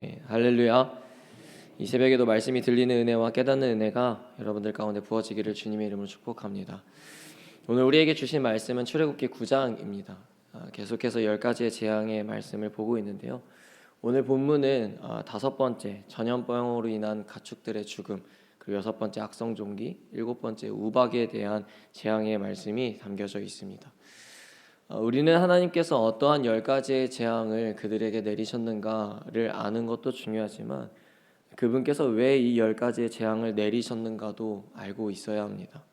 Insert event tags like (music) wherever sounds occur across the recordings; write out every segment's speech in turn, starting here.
네, 할렐루야. 이 새벽에도 말씀이 들리는 은혜와 깨닫는 은혜가 여러분들 가운데 부어지기를 주님의 이름으로 축복합니다. 오늘 우리에게 주신 말씀은 출애굽기 9장입니다. 아, 계속해서 열 가지의 재앙의 말씀을 보고 있는데요. 오늘 본문은 아, 다섯 번째 전염병으로 인한 가축들의 죽음, 그리고 여섯 번째 악성 종기, 일곱 번째 우박에 대한 재앙의 말씀이 담겨져 있습니다. 어, 우리는 하나님께서 어떠한 열 가지의 재앙을 그들에게 내리셨는가를 아는 것도 중요하지만 그분께서 왜 이 열 가지의 재앙을 내리셨는가도 알고 있어야 합니다.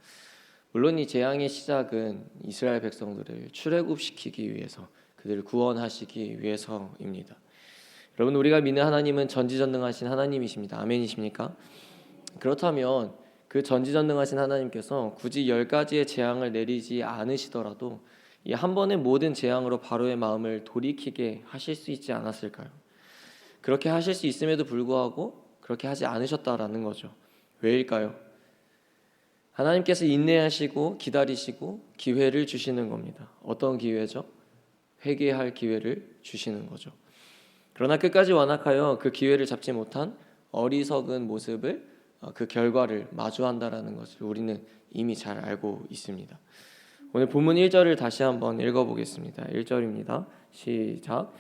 물론 이 재앙의 시작은 이스라엘 백성들을 출애굽시키기 위해서 그들을 구원하시기 위해서입니다. 여러분 우리가 믿는 하나님은 전지전능하신 하나님이십니다. 아멘이십니까? 그렇다면 그 전지전능하신 하나님께서 굳이 열 가지의 재앙을 내리지 않으시더라도 이 한 번의 모든 재앙으로 바로의 마음을 돌이키게 하실 수 있지 않았을까요? 그렇게 하실 수 있음에도 불구하고 그렇게 하지 않으셨다라는 거죠. 왜일까요? 하나님께서 인내하시고 기다리시고 기회를 주시는 겁니다. 어떤 기회죠? 회개할 기회를 주시는 거죠. 그러나 끝까지 완악하여 그 기회를 잡지 못한 어리석은 모습을 어, 그 결과를 마주한다라는 것을 우리는 이미 잘 알고 있습니다. 오늘 본문 1절을 다시 한번 읽어보겠습니다. 1절입니다. 시작.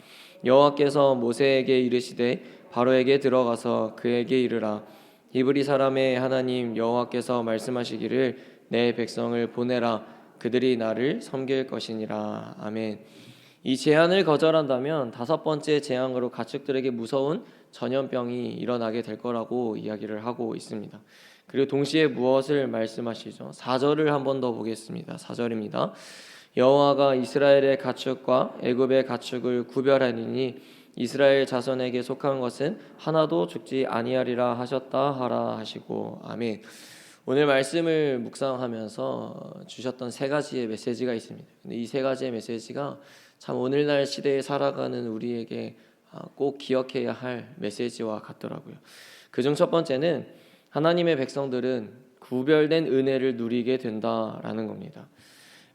여호와께서 모세에게 이르시되 바로에게 들어가서 그에게 이르라 히브리 사람의 하나님 여호와께서 말씀하시기를 내 백성을 보내라 그들이 나를 섬길 것이니라 아멘. 이 제안을 거절한다면 다섯 번째 재앙으로 가축들에게 무서운 전염병이 일어나게 될 거라고 이야기를 하고 있습니다. 그리고 동시에 무엇을 말씀하시죠? 4절을 한 번 더 보겠습니다. 4절입니다. 여호와가 이스라엘의 가축과 애굽의 가축을 구별하니니 이스라엘 자손에게 속한 것은 하나도 죽지 아니하리라 하셨다 하라 하시고 아멘. 오늘 말씀을 묵상하면서 주셨던 세 가지의 메시지가 있습니다. 근데 이 세 가지의 메시지가 참 오늘날 시대에 살아가는 우리에게 아, 꼭 기억해야 할 메시지와 같더라고요. 그중 첫 번째는 하나님의 백성들은 구별된 은혜를 누리게 된다라는 겁니다.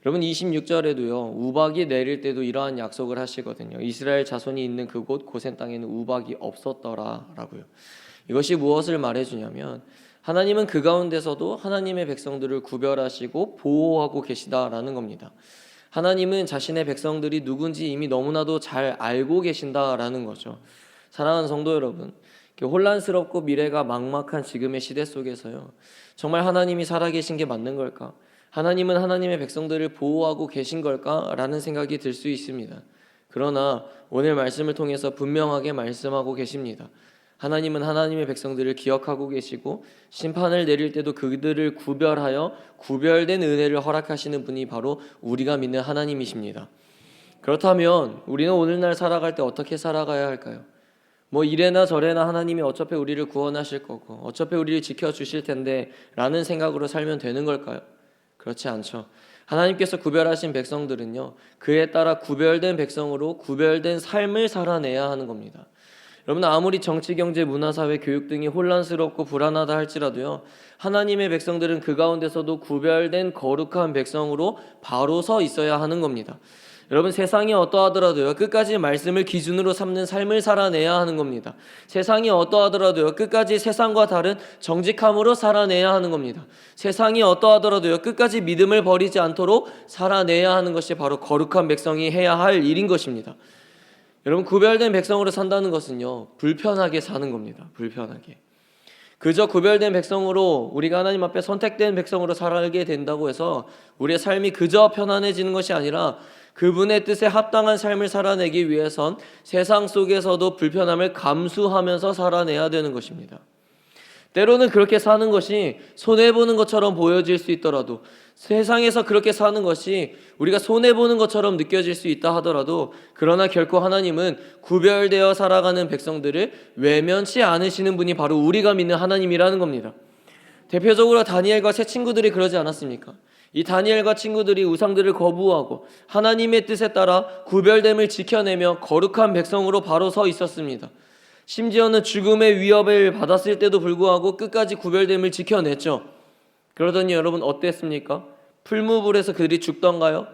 여러분 26절에도요. 우박이 내릴 때도 이러한 약속을 하시거든요. 이스라엘 자손이 있는 그곳 고센 땅에는 우박이 없었더라라고요. 이것이 무엇을 말해 주냐면 하나님은 그 가운데서도 하나님의 백성들을 구별하시고 보호하고 계시다라는 겁니다. 하나님은 자신의 백성들이 누군지 이미 너무나도 잘 알고 계신다라는 거죠. 사랑하는 성도 여러분, 혼란스럽고 미래가 막막한 지금의 시대 속에서요. 정말 하나님이 살아계신 게 맞는 걸까? 하나님은 하나님의 백성들을 보호하고 계신 걸까 라는 생각이 들 수 있습니다. 그러나 오늘 말씀을 통해서 분명하게 말씀하고 계십니다. 하나님은 하나님의 백성들을 기억하고 계시고 심판을 내릴 때도 그들을 구별하여 구별된 은혜를 허락하시는 분이 바로 우리가 믿는 하나님이십니다. 그렇다면 우리는 오늘날 살아갈 때 어떻게 살아가야 할까요? 뭐 이래나 저래나 하나님이 어차피 우리를 구원하실 거고 어차피 우리를 지켜 주실 텐데 라는 생각으로 살면 되는 걸까요? 그렇지 않죠. 하나님께서 구별하신 백성들은요. 그에 따라 구별된 백성으로 구별된 삶을 살아내야 하는 겁니다. 여러분 아무리 정치, 경제, 문화, 사회, 교육 등이 혼란스럽고 불안하다 할지라도요. 하나님의 백성들은 그 가운데서도 구별된 거룩한 백성으로 바로 서 있어야 하는 겁니다. 여러분 세상이 어떠하더라도요 끝까지 말씀을 기준으로 삼는 삶을 살아내야 하는 겁니다. 세상이 어떠하더라도요 끝까지 세상과 다른 정직함으로 살아내야 하는 겁니다. 세상이 어떠하더라도요 끝까지 믿음을 버리지 않도록 살아내야 하는 것이 바로 거룩한 백성이 해야 할 일인 것입니다. 여러분 구별된 백성으로 산다는 것은요 불편하게 사는 겁니다. 불편하게. 그저 구별된 백성으로 우리가 하나님 앞에 선택된 백성으로 살게 된다고 해서 우리의 삶이 그저 편안해지는 것이 아니라 그분의 뜻에 합당한 삶을 살아내기 위해선 세상 속에서도 불편함을 감수하면서 살아내야 되는 것입니다. 때로는 그렇게 사는 것이 손해보는 것처럼 보여질 수 있더라도 세상에서 그렇게 사는 것이 우리가 손해보는 것처럼 느껴질 수 있다 하더라도 그러나 결코 하나님은 구별되어 살아가는 백성들을 외면치 않으시는 분이 바로 우리가 믿는 하나님이라는 겁니다. 대표적으로 다니엘과 새 친구들이 그러지 않았습니까? 이 다니엘과 친구들이 우상들을 거부하고 하나님의 뜻에 따라 구별됨을 지켜내며 거룩한 백성으로 바로 서 있었습니다. 심지어는 죽음의 위협을 받았을 때도 불구하고 끝까지 구별됨을 지켜냈죠. 그러더니 여러분 어땠습니까? 풀무불에서 그들이 죽던가요?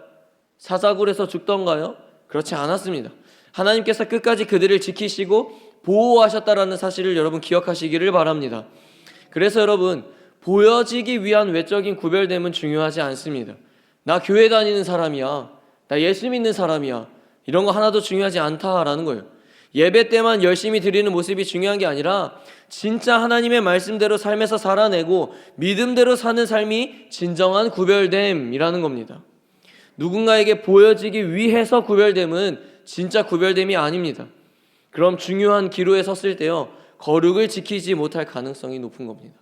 사자굴에서 죽던가요? 그렇지 않았습니다. 하나님께서 끝까지 그들을 지키시고 보호하셨다라는 사실을 여러분 기억하시기를 바랍니다. 그래서 여러분 보여지기 위한 외적인 구별됨은 중요하지 않습니다. 나 교회 다니는 사람이야. 나 예수 믿는 사람이야. 이런 거 하나도 중요하지 않다라는 거예요. 예배 때만 열심히 드리는 모습이 중요한 게 아니라 진짜 하나님의 말씀대로 삶에서 살아내고 믿음대로 사는 삶이 진정한 구별됨이라는 겁니다. 누군가에게 보여지기 위해서 구별됨은 진짜 구별됨이 아닙니다. 그럼 중요한 기로에 섰을 때요, 거룩을 지키지 못할 가능성이 높은 겁니다.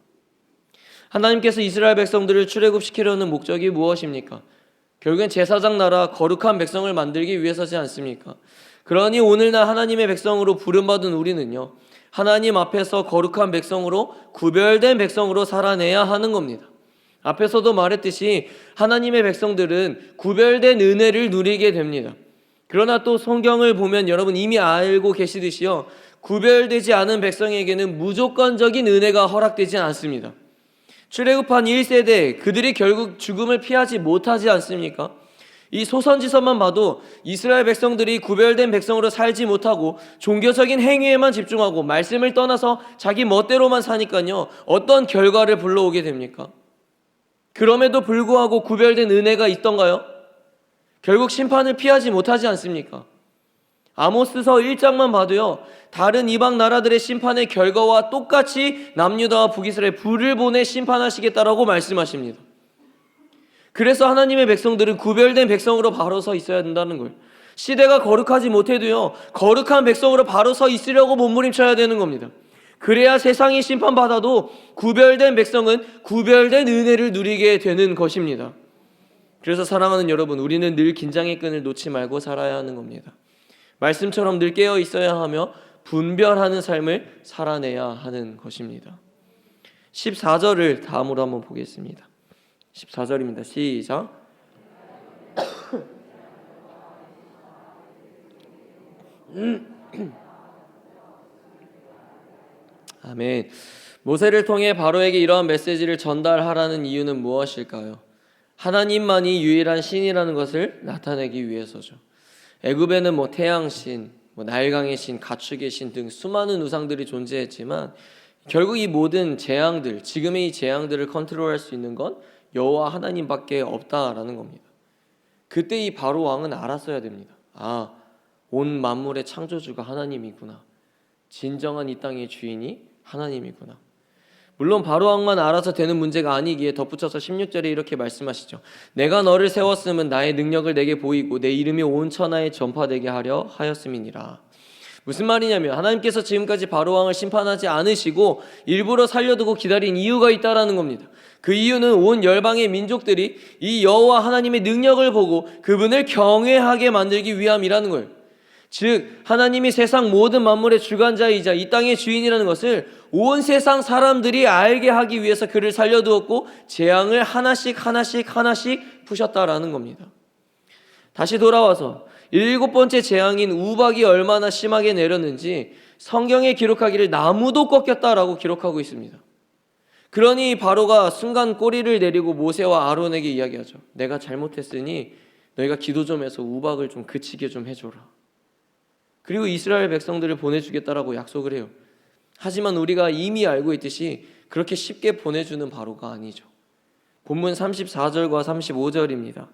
하나님께서 이스라엘 백성들을 출애굽시키려는 목적이 무엇입니까? 결국엔 제사장 나라 거룩한 백성을 만들기 위해서지 않습니까? 그러니 오늘날 하나님의 백성으로 부름받은 우리는요. 하나님 앞에서 거룩한 백성으로 구별된 백성으로 살아내야 하는 겁니다. 앞에서도 말했듯이 하나님의 백성들은 구별된 은혜를 누리게 됩니다. 그러나 또 성경을 보면 여러분 이미 알고 계시듯이요. 구별되지 않은 백성에게는 무조건적인 은혜가 허락되지 않습니다. 출애굽한 1세대 그들이 결국 죽음을 피하지 못하지 않습니까? 이 소선지서만 봐도 이스라엘 백성들이 구별된 백성으로 살지 못하고 종교적인 행위에만 집중하고 말씀을 떠나서 자기 멋대로만 사니까요. 어떤 결과를 불러오게 됩니까? 그럼에도 불구하고 구별된 은혜가 있던가요? 결국 심판을 피하지 못하지 않습니까? 아모스서 1장만 봐도요. 다른 이방 나라들의 심판의 결과와 똑같이 남유다와 북이스라엘 불을 보내 심판하시겠다라고 말씀하십니다. 그래서 하나님의 백성들은 구별된 백성으로 바로 서 있어야 된다는 거예요. 시대가 거룩하지 못해도요. 거룩한 백성으로 바로 서 있으려고 몸부림쳐야 되는 겁니다. 그래야 세상이 심판받아도 구별된 백성은 구별된 은혜를 누리게 되는 것입니다. 그래서 사랑하는 여러분, 우리는 늘 긴장의 끈을 놓지 말고 살아야 하는 겁니다. 말씀처럼 늘 깨어 있어야 하며 분별하는 삶을 살아내야 하는 것입니다. 14절을 다음으로 한번 보겠습니다. 14절입니다. 시작. (clears throat) 아멘. 모세를 통해 바로에게 이러한 메시지를 전달하라는 이유는 무엇일까요? 하나님만이 유일한 신이라는 것을 나타내기 위해서죠. 애굽에는 뭐 태양신, 뭐 날강의 신, 가축의 신 등 수많은 우상들이 존재했지만 결국 이 모든 재앙들, 지금의 이 재앙들을 컨트롤할 수 있는 건 여호와 하나님밖에 없다라는 겁니다. 그때 이 바로 왕은 알았어야 됩니다. 아, 온 만물의 창조주가 하나님이구나. 진정한 이 땅의 주인이 하나님이구나. 물론 바로 왕만 알아서 되는 문제가 아니기에 덧붙여서 16절에 이렇게 말씀하시죠. 내가 너를 세웠음은 나의 능력을 내게 보이고 내 이름이 온 천하에 전파되게 하려 하였음이니라. 무슨 말이냐면 하나님께서 지금까지 바로 왕을 심판하지 않으시고 일부러 살려두고 기다린 이유가 있다라는 겁니다. 그 이유는 온 열방의 민족들이 이 여호와 하나님의 능력을 보고 그분을 경외하게 만들기 위함이라는 거예요. 즉 하나님이 세상 모든 만물의 주관자이자 이 땅의 주인이라는 것을 온 세상 사람들이 알게 하기 위해서 그를 살려두었고 재앙을 하나씩 하나씩 하나씩 푸셨다라는 겁니다. 다시 돌아와서 일곱 번째 재앙인 우박이 얼마나 심하게 내렸는지 성경에 기록하기를 나무도 꺾였다라고 기록하고 있습니다. 그러니 바로가 순간 꼬리를 내리고 모세와 아론에게 이야기하죠. 내가 잘못했으니 너희가 기도 좀 해서 우박을 좀 그치게 좀 해줘라. 그리고 이스라엘 백성들을 보내주겠다라고 약속을 해요. 하지만 우리가 이미 알고 있듯이 그렇게 쉽게 보내주는 바로가 아니죠. 본문 34절과 35절입니다.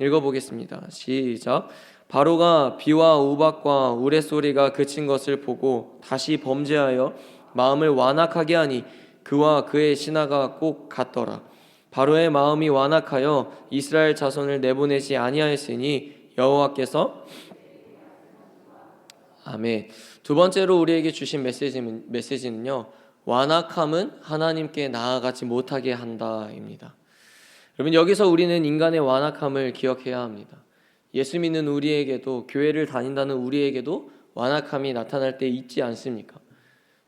읽어보겠습니다. 시작. 바로가 비와 우박과 우레소리가 그친 것을 보고 다시 범죄하여 마음을 완악하게 하니 그와 그의 신하가 꼭 같더라. 바로의 마음이 완악하여 이스라엘 자손을 내보내지 아니하였으니 여호와께서 아멘. 두 번째로 우리에게 주신 메시지는, 메시지는요. 완악함은 하나님께 나아가지 못하게 한다입니다. 여러분 여기서 우리는 인간의 완악함을 기억해야 합니다. 예수 믿는 우리에게도 교회를 다닌다는 우리에게도 완악함이 나타날 때 있지 않습니까?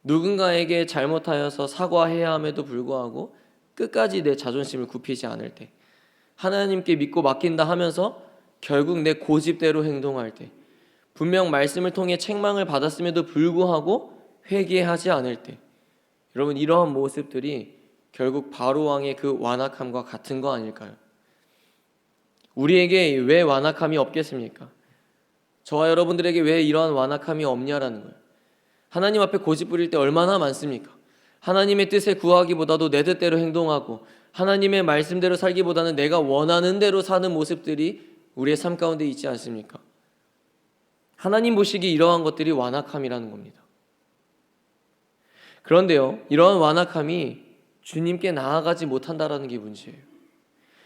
누군가에게 잘못하여서 사과해야 함에도 불구하고 끝까지 내 자존심을 굽히지 않을 때 하나님께 믿고 맡긴다 하면서 결국 내 고집대로 행동할 때 분명 말씀을 통해 책망을 받았음에도 불구하고 회개하지 않을 때 여러분 이러한 모습들이 결국 바로 왕의 그 완악함과 같은 거 아닐까요? 우리에게 왜 완악함이 없겠습니까? 저와 여러분들에게 왜 이러한 완악함이 없냐라는 거예요. 하나님 앞에 고집 부릴 때 얼마나 많습니까? 하나님의 뜻에 구하기보다도 내 뜻대로 행동하고 하나님의 말씀대로 살기보다는 내가 원하는 대로 사는 모습들이 우리의 삶 가운데 있지 않습니까? 하나님 보시기 이러한 것들이 완악함이라는 겁니다. 그런데요, 이러한 완악함이 주님께 나아가지 못한다라는 게 문제예요.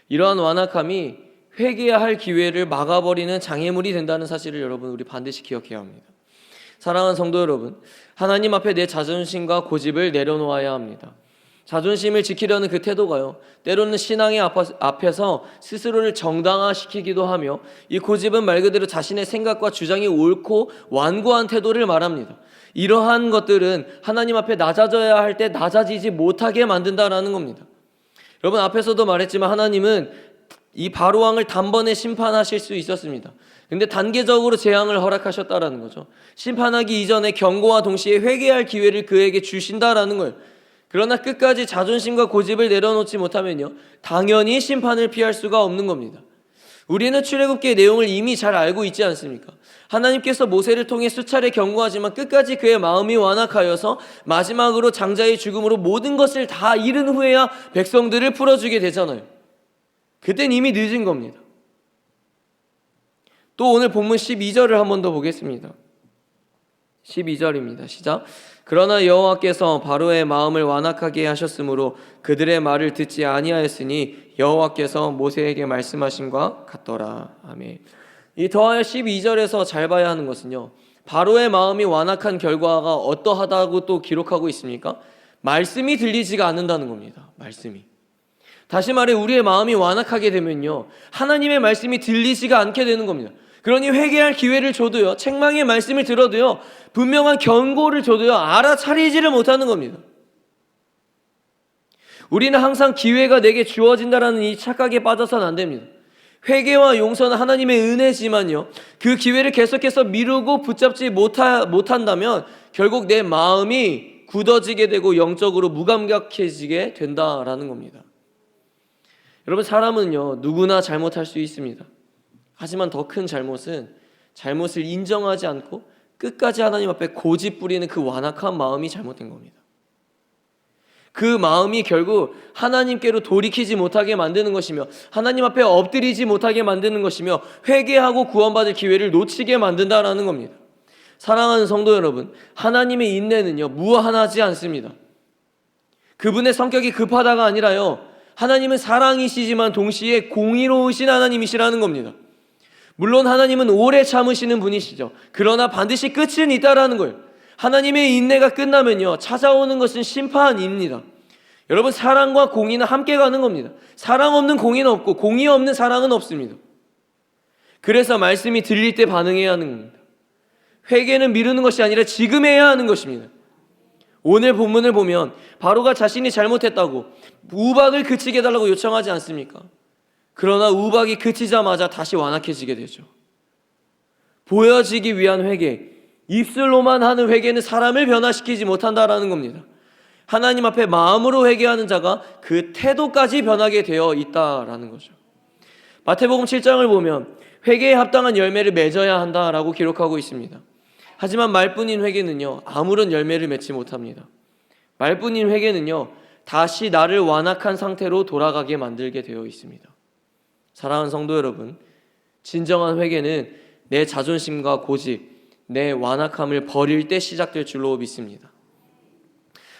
이러한 완악함이 회개해야 할 기회를 막아버리는 장애물이 된다는 사실을 여러분 우리 반드시 기억해야 합니다. 사랑하는 성도 여러분, 하나님 앞에 내 자존심과 고집을 내려놓아야 합니다. 자존심을 지키려는 그 태도가요, 때로는 신앙의 앞에서 스스로를 정당화시키기도 하며, 이 고집은 말 그대로 자신의 생각과 주장이 옳고 완고한 태도를 말합니다. 이러한 것들은 하나님 앞에 낮아져야 할 때 낮아지지 못하게 만든다라는 겁니다. 여러분 앞에서도 말했지만 하나님은 이 바로왕을 단번에 심판하실 수 있었습니다. 근데 단계적으로 재앙을 허락하셨다라는 거죠. 심판하기 이전에 경고와 동시에 회개할 기회를 그에게 주신다라는 거예요. 그러나 끝까지 자존심과 고집을 내려놓지 못하면요. 당연히 심판을 피할 수가 없는 겁니다. 우리는 출애굽기의 내용을 이미 잘 알고 있지 않습니까? 하나님께서 모세를 통해 수차례 경고하지만 끝까지 그의 마음이 완악하여서 마지막으로 장자의 죽음으로 모든 것을 다 잃은 후에야 백성들을 풀어주게 되잖아요. 그땐 이미 늦은 겁니다. 또 오늘 본문 12절을 한 번 더 보겠습니다. 12절입니다. 시작. 그러나 여호와께서 바로의 마음을 완악하게 하셨으므로 그들의 말을 듣지 아니하였으니 여호와께서 모세에게 말씀하신과 같더라. 아멘. 이 더하여 12절에서 잘 봐야 하는 것은요. 바로의 마음이 완악한 결과가 어떠하다고 또 기록하고 있습니까? 말씀이 들리지가 않는다는 겁니다. 말씀이. 다시 말해 우리의 마음이 완악하게 되면요. 하나님의 말씀이 들리지가 않게 되는 겁니다. 그러니 회개할 기회를 줘도요. 책망의 말씀을 들어도요. 분명한 경고를 줘도요. 알아차리지를 못하는 겁니다. 우리는 항상 기회가 내게 주어진다라는 이 착각에 빠져서는 안 됩니다. 회개와 용서는 하나님의 은혜지만요. 그 기회를 계속해서 미루고 붙잡지 못하, 못한다면 결국 내 마음이 굳어지게 되고 영적으로 무감각해지게 된다라는 겁니다. 여러분 사람은요 누구나 잘못할 수 있습니다. 하지만 더 큰 잘못은 잘못을 인정하지 않고 끝까지 하나님 앞에 고집 부리는 그 완악한 마음이 잘못된 겁니다. 그 마음이 결국 하나님께로 돌이키지 못하게 만드는 것이며 하나님 앞에 엎드리지 못하게 만드는 것이며 회개하고 구원받을 기회를 놓치게 만든다라는 겁니다. 사랑하는 성도 여러분, 하나님의 인내는요 무한하지 않습니다. 그분의 성격이 급하다가 아니라요 하나님은 사랑이시지만 동시에 공의로우신 하나님이시라는 겁니다. 물론 하나님은 오래 참으시는 분이시죠. 그러나 반드시 끝은 있다라는 거예요. 하나님의 인내가 끝나면요. 찾아오는 것은 심판입니다. 여러분 사랑과 공의는 함께 가는 겁니다. 사랑 없는 공의는 없고 공의 없는 사랑은 없습니다. 그래서 말씀이 들릴 때 반응해야 하는 겁니다. 회개는 미루는 것이 아니라 지금 해야 하는 것입니다. 오늘 본문을 보면 바로가 자신이 잘못했다고 우박을 그치게 해달라고 요청하지 않습니까? 그러나 우박이 그치자마자 다시 완악해지게 되죠. 보여지기 위한 회개, 입술로만 하는 회개는 사람을 변화시키지 못한다라는 겁니다. 하나님 앞에 마음으로 회개하는 자가 그 태도까지 변하게 되어 있다라는 거죠. 마태복음 7장을 보면 회개에 합당한 열매를 맺어야 한다라고 기록하고 있습니다. 하지만 말뿐인 회개는요, 아무런 열매를 맺지 못합니다. 말뿐인 회개는요, 다시 나를 완악한 상태로 돌아가게 만들게 되어 있습니다. 사랑하는 성도 여러분, 진정한 회개는 내 자존심과 고집, 내 완악함을 버릴 때 시작될 줄로 믿습니다.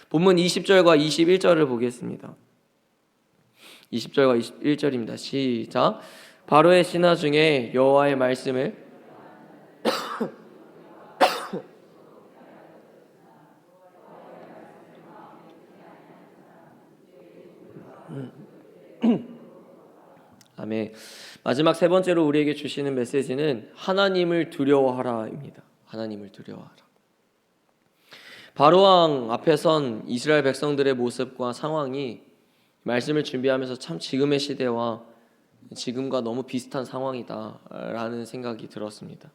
본문 20절과 21절을 보겠습니다. 20절과 21절입니다. 시작. 바로의 신하 중에 여호와의 말씀을 아멘. 마지막 세 번째로 우리에게 주시는 메시지는 하나님을 두려워하라입니다. 하나님을 두려워하라. 바로 왕 앞에 선 이스라엘 백성들의 모습과 상황이 말씀을 준비하면서 참 지금의 시대와 지금과 너무 비슷한 상황이다라는 생각이 들었습니다.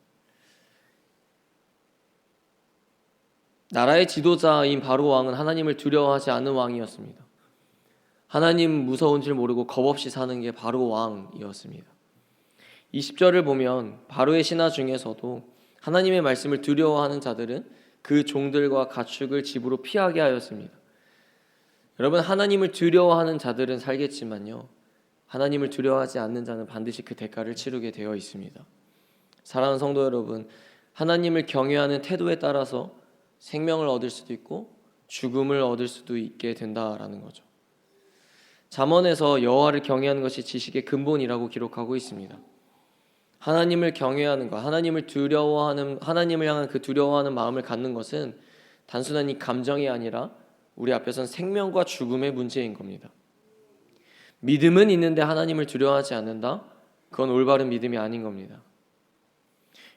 나라의 지도자인 바로 왕은 하나님을 두려워하지 않는 왕이었습니다. 하나님 무서운 줄 모르고 겁 없이 사는 게 바로 왕이었습니다. 20절을 보면 바로의 신하 중에서도 하나님의 말씀을 두려워하는 자들은 그 종들과 가축을 집으로 피하게 하였습니다. 여러분 하나님을 두려워하는 자들은 살겠지만요. 하나님을 두려워하지 않는 자는 반드시 그 대가를 치르게 되어 있습니다. 사랑하는 성도 여러분, 하나님을 경외하는 태도에 따라서 생명을 얻을 수도 있고 죽음을 얻을 수도 있게 된다라는 거죠. 잠언에서 여호와를 경외하는 것이 지식의 근본이라고 기록하고 있습니다. 하나님을 경외하는 것, 하나님을 두려워하는 하나님을 향한 그 두려워하는 마음을 갖는 것은 단순한 이 감정이 아니라 우리 앞에선 생명과 죽음의 문제인 겁니다. 믿음은 있는데 하나님을 두려워하지 않는다? 그건 올바른 믿음이 아닌 겁니다.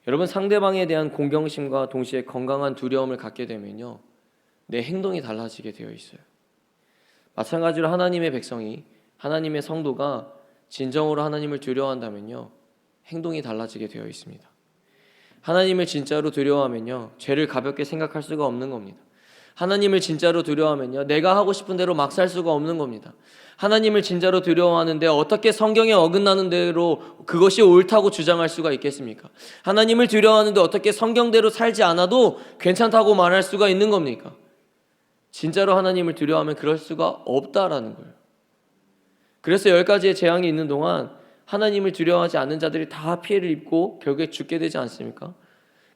여러분 상대방에 대한 공경심과 동시에 건강한 두려움을 갖게 되면요. 내 행동이 달라지게 되어 있어요. 마찬가지로 하나님의 백성이 하나님의 성도가 진정으로 하나님을 두려워한다면요. 행동이 달라지게 되어 있습니다. 하나님을 진짜로 두려워하면요. 죄를 가볍게 생각할 수가 없는 겁니다. 하나님을 진짜로 두려워하면요. 내가 하고 싶은 대로 막 살 수가 없는 겁니다. 하나님을 진짜로 두려워하는데 어떻게 성경에 어긋나는 대로 그것이 옳다고 주장할 수가 있겠습니까? 하나님을 두려워하는데 어떻게 성경대로 살지 않아도 괜찮다고 말할 수가 있는 겁니까? 진짜로 하나님을 두려워하면 그럴 수가 없다라는 거예요. 그래서 열 가지의 재앙이 있는 동안 하나님을 두려워하지 않는 자들이 다 피해를 입고 결국에 죽게 되지 않습니까?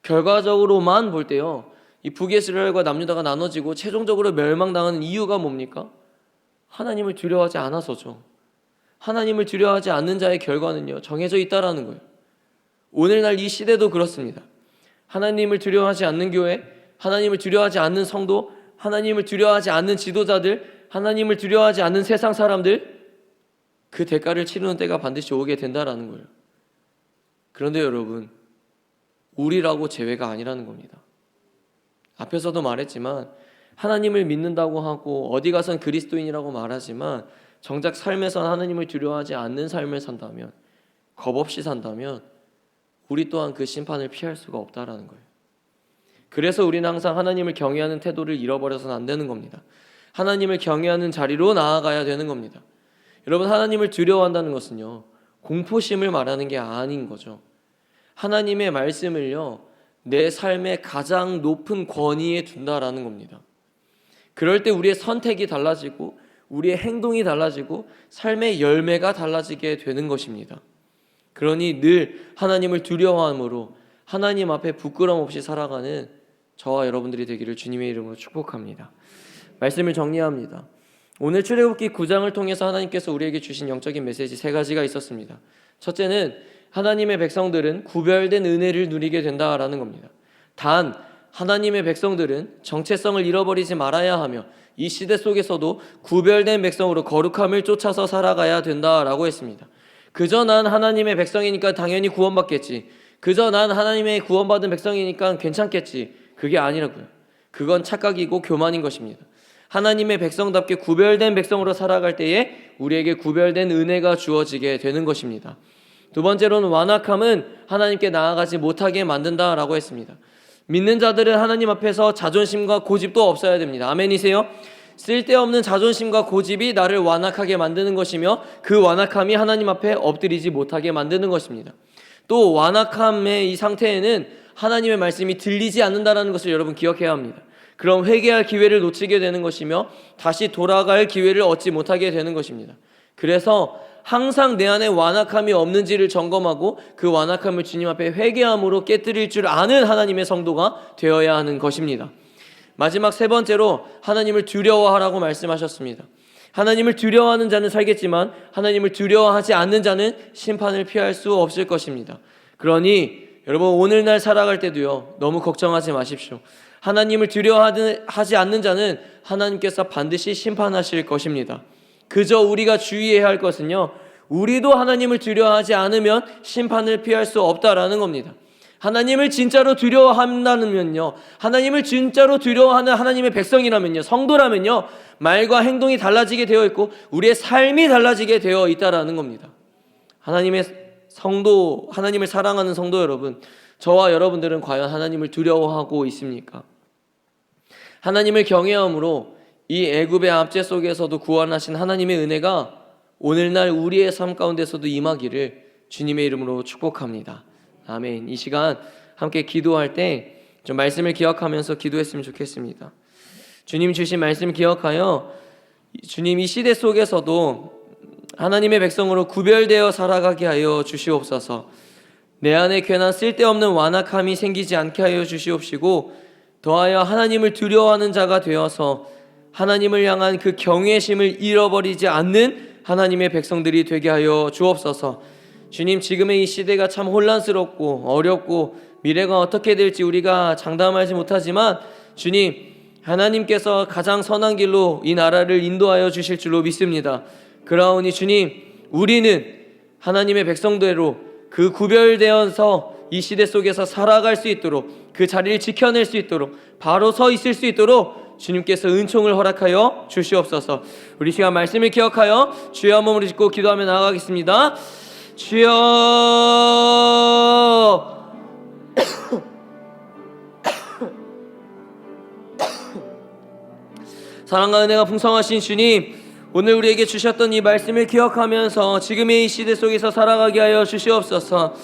결과적으로만 볼 때요. 이 북이스라엘과 남유다가 나눠지고 최종적으로 멸망당하는 이유가 뭡니까? 하나님을 두려워하지 않아서죠. 하나님을 두려워하지 않는 자의 결과는요. 정해져 있다라는 거예요. 오늘날 이 시대도 그렇습니다. 하나님을 두려워하지 않는 교회, 하나님을 두려워하지 않는 성도, 하나님을 두려워하지 않는 지도자들, 하나님을 두려워하지 않는 세상 사람들 그 대가를 치르는 때가 반드시 오게 된다라는 거예요. 그런데 여러분, 우리라고 제외가 아니라는 겁니다. 앞에서도 말했지만 하나님을 믿는다고 하고 어디 가선 그리스도인이라고 말하지만 정작 삶에선 하나님을 두려워하지 않는 삶을 산다면 겁 없이 산다면 우리 또한 그 심판을 피할 수가 없다라는 거예요. 그래서 우리는 항상 하나님을 경외하는 태도를 잃어버려서는 안 되는 겁니다. 하나님을 경외하는 자리로 나아가야 되는 겁니다. 여러분 하나님을 두려워한다는 것은요 공포심을 말하는 게 아닌 거죠. 하나님의 말씀을요 내 삶의 가장 높은 권위에 둔다라는 겁니다. 그럴 때 우리의 선택이 달라지고 우리의 행동이 달라지고 삶의 열매가 달라지게 되는 것입니다. 그러니 늘 하나님을 두려워함으로 하나님 앞에 부끄럼 없이 살아가는 저와 여러분들이 되기를 주님의 이름으로 축복합니다. 말씀을 정리합니다. 오늘 출애굽기 9장을 통해서 하나님께서 우리에게 주신 영적인 메시지 세 가지가 있었습니다. 첫째는 하나님의 백성들은 구별된 은혜를 누리게 된다라는 겁니다. 단 하나님의 백성들은 정체성을 잃어버리지 말아야 하며 이 시대 속에서도 구별된 백성으로 거룩함을 쫓아서 살아가야 된다라고 했습니다. 그저 난 하나님의 백성이니까 당연히 구원받겠지. 그저 난 하나님의 구원받은 백성이니까 괜찮겠지. 그게 아니라고요. 그건 착각이고 교만인 것입니다. 하나님의 백성답게 구별된 백성으로 살아갈 때에 우리에게 구별된 은혜가 주어지게 되는 것입니다. 두 번째로는 완악함은 하나님께 나아가지 못하게 만든다라고 했습니다. 믿는 자들은 하나님 앞에서 자존심과 고집도 없어야 됩니다. 아멘이세요? 쓸데없는 자존심과 고집이 나를 완악하게 만드는 것이며 그 완악함이 하나님 앞에 엎드리지 못하게 만드는 것입니다. 또 완악함의 이 상태에는 하나님의 말씀이 들리지 않는다라는 것을 여러분 기억해야 합니다. 그럼 회개할 기회를 놓치게 되는 것이며 다시 돌아갈 기회를 얻지 못하게 되는 것입니다. 그래서 항상 내 안에 완악함이 없는지를 점검하고 그 완악함을 주님 앞에 회개함으로 깨뜨릴 줄 아는 하나님의 성도가 되어야 하는 것입니다. 마지막 세 번째로 하나님을 두려워하라고 말씀하셨습니다. 하나님을 두려워하는 자는 살겠지만 하나님을 두려워하지 않는 자는 심판을 피할 수 없을 것입니다. 그러니 여러분 오늘날 살아갈 때도요 너무 걱정하지 마십시오. 하나님을 두려워하지 않는 자는 하나님께서 반드시 심판하실 것입니다. 그저 우리가 주의해야 할 것은요, 우리도 하나님을 두려워하지 않으면 심판을 피할 수 없다라는 겁니다. 하나님을 진짜로 두려워한다면요, 하나님을 진짜로 두려워하는 하나님의 백성이라면요, 성도라면요, 말과 행동이 달라지게 되어 있고, 우리의 삶이 달라지게 되어 있다라는 겁니다. 하나님의 성도, 하나님을 사랑하는 성도 여러분, 저와 여러분들은 과연 하나님을 두려워하고 있습니까? 하나님을 경외함으로 이 애굽의 압제 속에서도 구원하신 하나님의 은혜가 오늘날 우리의 삶 가운데서도 임하기를 주님의 이름으로 축복합니다. 아멘. 이 시간 함께 기도할 때 좀 말씀을 기억하면서 기도했으면 좋겠습니다. 주님 주신 말씀 기억하여 주님 이 시대 속에서도 하나님의 백성으로 구별되어 살아가게 하여 주시옵소서. 내 안에 괜한 쓸데없는 완악함이 생기지 않게 하여 주시옵시고 더하여 하나님을 두려워하는 자가 되어서 하나님을 향한 그 경외심을 잃어버리지 않는 하나님의 백성들이 되게 하여 주옵소서. 주님 지금의 이 시대가 참 혼란스럽고 어렵고 미래가 어떻게 될지 우리가 장담하지 못하지만 주님 하나님께서 가장 선한 길로 이 나라를 인도하여 주실 줄로 믿습니다. 그러하오니 주님 우리는 하나님의 백성대로 그 구별되어서 이 시대 속에서 살아갈 수 있도록 그 자리를 지켜낼 수 있도록 바로 서 있을 수 있도록 주님께서 은총을 허락하여 주시옵소서. 우리 시간 말씀을 기억하여 주여 한 몸으로 짓고 기도하며 나아가겠습니다. 주여 (coughs) 사랑과 은혜가 풍성하신 주님 오늘 우리에게 주셨던 이 말씀을 기억하면서 지금의 이 시대 속에서 살아가게 하여 주시옵소서.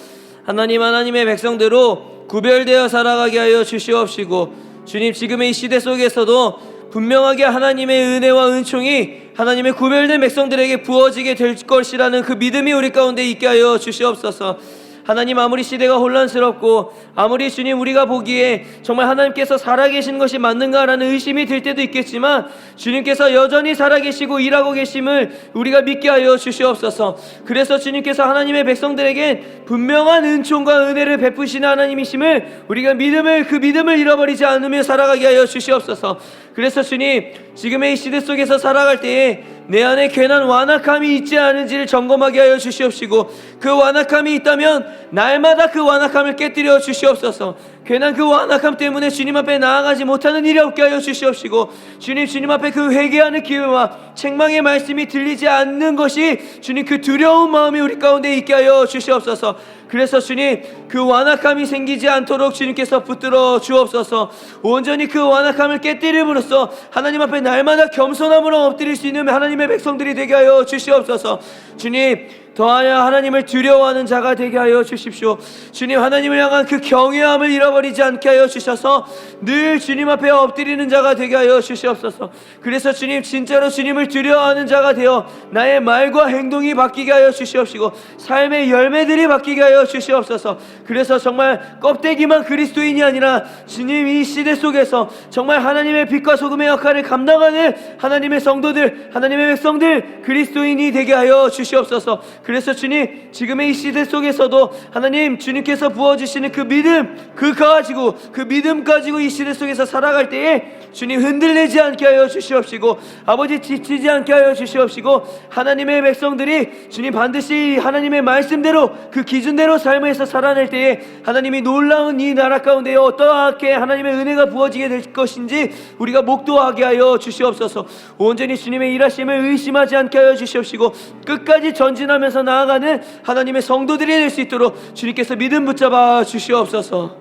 하나님 하나님의 백성대로 구별되어 살아가게 하여 주시옵시고 주님 지금의 이 시대 속에서도 분명하게 하나님의 은혜와 은총이 하나님의 구별된 백성들에게 부어지게 될 것이라는 그 믿음이 우리 가운데 있게 하여 주시옵소서 하나님 아무리 시대가 혼란스럽고 아무리 주님 우리가 보기에 정말 하나님께서 살아계신 것이 맞는가라는 의심이 들 때도 있겠지만 주님께서 여전히 살아계시고 일하고 계심을 우리가 믿게 하여 주시옵소서. 그래서 주님께서 하나님의 백성들에게 분명한 은총과 은혜를 베푸시는 하나님이심을 우리가 믿음을 그 믿음을 잃어버리지 않으며 살아가게 하여 주시옵소서. 그래서 주님 지금의 이 시대 속에서 살아갈 때에 내 안에 괜한 완악함이 있지 않은지를 점검하게 하여 주시옵시고 그 완악함이 있다면 날마다 그 완악함을 깨뜨려 주시옵소서. 괜한 그 완악함 때문에 주님 앞에 나아가지 못하는 일이 없게 하여 주시옵시고 주님 주님 앞에 그 회개하는 기회와 책망의 말씀이 들리지 않는 것이 주님 그 두려운 마음이 우리 가운데 있게 하여 주시옵소서. 그래서 주님 그 완악함이 생기지 않도록 주님께서 붙들어 주옵소서. 온전히 그 완악함을 깨뜨림으로써 하나님 앞에 날마다 겸손함으로 엎드릴 수 있는 하나님의 백성들이 되게 하여 주시옵소서. 주님 더하여 하나님을 두려워하는 자가 되게 하여 주십시오. 주님 하나님을 향한 그 경외함을 잃어버리지 않게 하여 주셔서 늘 주님 앞에 엎드리는 자가 되게 하여 주시옵소서. 그래서 주님 진짜로 주님을 두려워하는 자가 되어 나의 말과 행동이 바뀌게 하여 주시옵시고 삶의 열매들이 바뀌게 하여 주시옵소서. 그래서 정말 껍데기만 그리스도인이 아니라 주님 이 시대 속에서 정말 하나님의 빛과 소금의 역할을 감당하는 하나님의 성도들, 하나님의 백성들 그리스도인이 되게 하여 주시옵소서. 그래서 주님 지금의 이 시대 속에서도 하나님 주님께서 부어주시는 그 믿음 그 가지고 그 믿음 가지고 이 시대 속에서 살아갈 때에 주님 흔들리지 않게 하여 주시옵시고 아버지 지치지 않게 하여 주시옵시고 하나님의 백성들이 주님 반드시 하나님의 말씀대로 그 기준대로 삶에서 살아낼 때에 하나님이 놀라운 이 나라 가운데 어떻게 하나님의 은혜가 부어지게 될 것인지 우리가 목도하게 하여 주시옵소서. 온전히 주님의 일하심을 의심하지 않게 하여 주시옵시고 끝까지 전진하면서 나아가는 하나님의 성도들이 될 수 있도록 주님께서 믿음 붙잡아 주시옵소서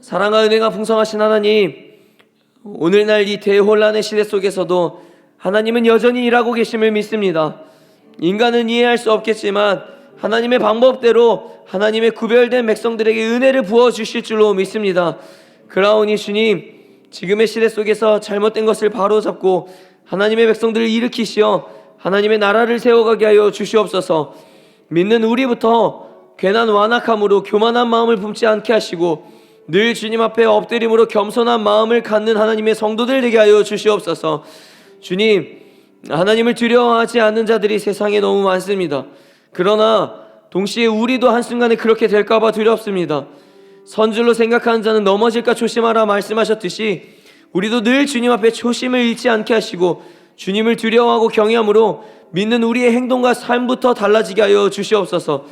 사랑과 은혜가 풍성하신 하나님, 오늘날 이 대혼란의 시대 속에서도 하나님은 여전히 일하고 계심을 믿습니다. 인간은 이해할 수 없겠지만 하나님의 방법대로 하나님의 구별된 백성들에게 은혜를 부어 주실 줄로 믿습니다. 그라오니 주님, 지금의 시대 속에서 잘못된 것을 바로잡고 하나님의 백성들을 일으키시어 하나님의 나라를 세워가게 하여 주시옵소서. 믿는 우리부터 괜한 완악함으로 교만한 마음을 품지 않게 하시고 늘 주님 앞에 엎드림으로 겸손한 마음을 갖는 하나님의 성도들 되게 하여 주시옵소서. 주님, 하나님을 두려워하지 않는 자들이 세상에 너무 많습니다. 그러나 동시에 우리도 한순간에 그렇게 될까봐 두렵습니다. 선줄로 생각하는 자는 넘어질까 조심하라 말씀하셨듯이 우리도 늘 주님 앞에 초심을 잃지 않게 하시고 주님을 두려워하고 경외함으로 믿는 우리의 행동과 삶부터 달라지게 하여 주시옵소서.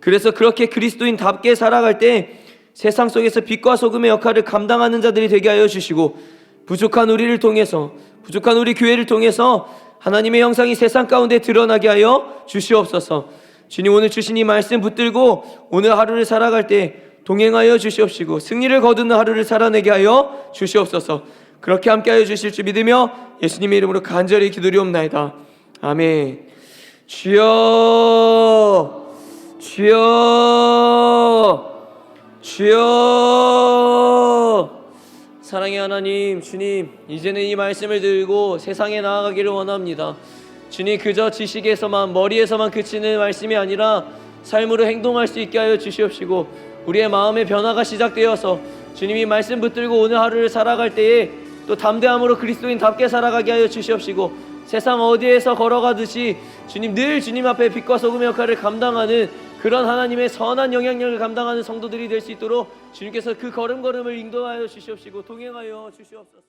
그래서 그렇게 그리스도인답게 살아갈 때 세상 속에서 빛과 소금의 역할을 감당하는 자들이 되게 하여 주시고 부족한 우리를 통해서 부족한 우리 교회를 통해서 하나님의 형상이 세상 가운데 드러나게 하여 주시옵소서. 주님 오늘 주신 이 말씀 붙들고 오늘 하루를 살아갈 때 동행하여 주시옵시고 승리를 거두는 하루를 살아내게 하여 주시옵소서. 그렇게 함께하여 주실 줄 믿으며 예수님의 이름으로 간절히 기도리옵나이다. 아멘. 주여, 주여. 주여 사랑의 하나님 주님 이제는 이 말씀을 들고 세상에 나아가기를 원합니다 주님 그저 지식에서만 머리에서만 그치는 말씀이 아니라 삶으로 행동할 수 있게 하여 주시옵시고 우리의 마음의 변화가 시작되어서 주님이 말씀 붙들고 오늘 하루를 살아갈 때에 또 담대함으로 그리스도인답게 살아가게 하여 주시옵시고 세상 어디에서 걸어가듯이 주님 늘 주님 앞에 빛과 소금의 역할을 감당하는 그런 하나님의 선한 영향력을 감당하는 성도들이 될 수 있도록 주님께서 그 걸음걸음을 인도하여 주시옵시고 동행하여 주시옵소서.